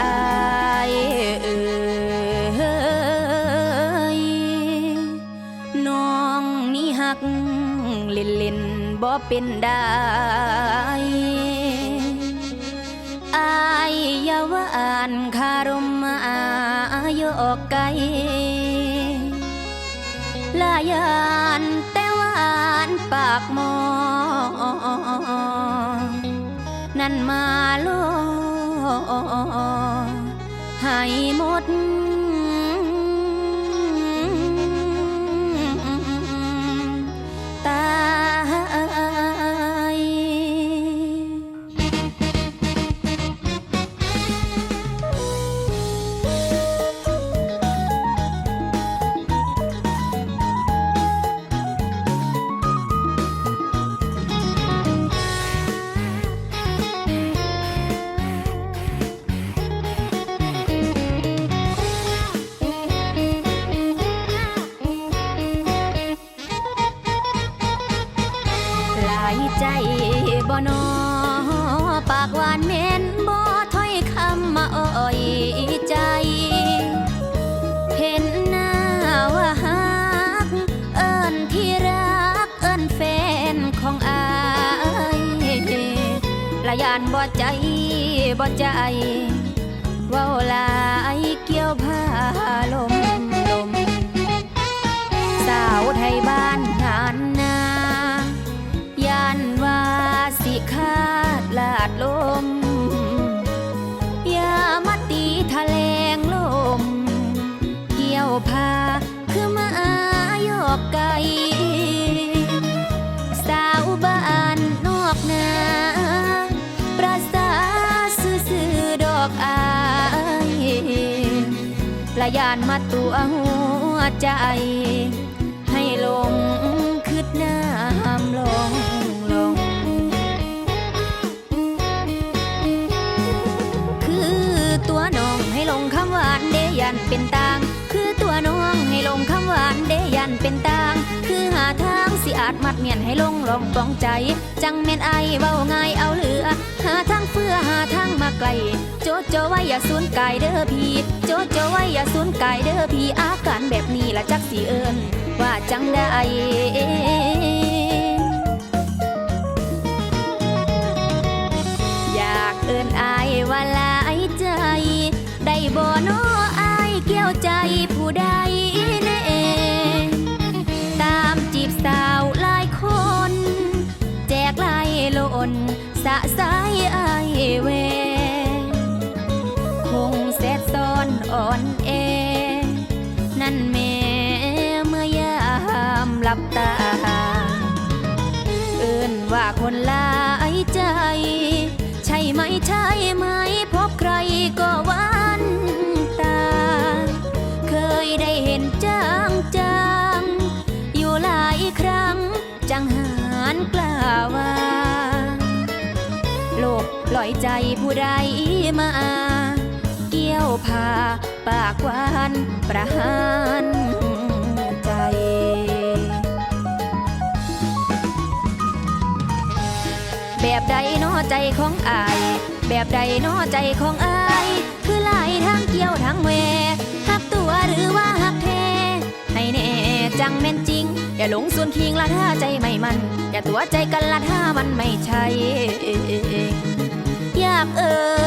อายเอ่ยน้องนี่หักเล่นเล่นบ่เป็นได้อายอย่าวาอ่านคารมมาอายอกไกลลายานแต่วานปากมองนั่นมา โลให้หมด นอปากหวานเม้นบ่ถ้อยคำมาอ่อยใจ เห็นหน้าว่าฮัก เอิ้นที่รัก เอิ้นแฟนของอายละยานบ่ใจบ่ใจ เว้าลายเกี่ยวผ้าลม ลม อย่ามาตีทะเลงลม เกี่ยวพาคือมายอกไก่สาวบ้านนอกนาประสาซื่อดอกอายละยานมาตัวหัวใจ ให้ลง ยันเป็นตาง คือตัวน้องให้ลงคำหวานเดยันเป็นตาง คือหาทางสิอาจมัดเมียนให้ลงลองปองใจ จังแม่นไอเว้าง่ายเอาเหลือ หาทางเพื่อหาทางมาไกล โจโจไว้อย่าสูญกายเด้อพี่ โจโจไว้อย่าสูญกายเด้อพี่อาการแบบนี้ละจักสิเอิญว่าจังได้ ผู้ใดแน่ตามจีบสาวหลายคน แจกลายลนสะสายไอเว คงแสดซ้อนอ่อนเอ นั่นแม่เมื่อยามหลับตา เอิ้นว่าคนลายใจ ใช่ไหมใช่ไหมพบใคร ใจผู้ใดมา เกี่ยวพาปากหวานประหารใจแบบใดเนอใจของอาย แบบใดเนอใจของอาย คือหลายทางเกี่ยวทางแหวหักตัวหรือว่าหักแท้ให้แน่จังแม่นจริง อย่าหลงส่วนคิงละถ้าใจไม่มัน อย่าตัวใจกันละถ้ามันไม่ใช่ อยากเออ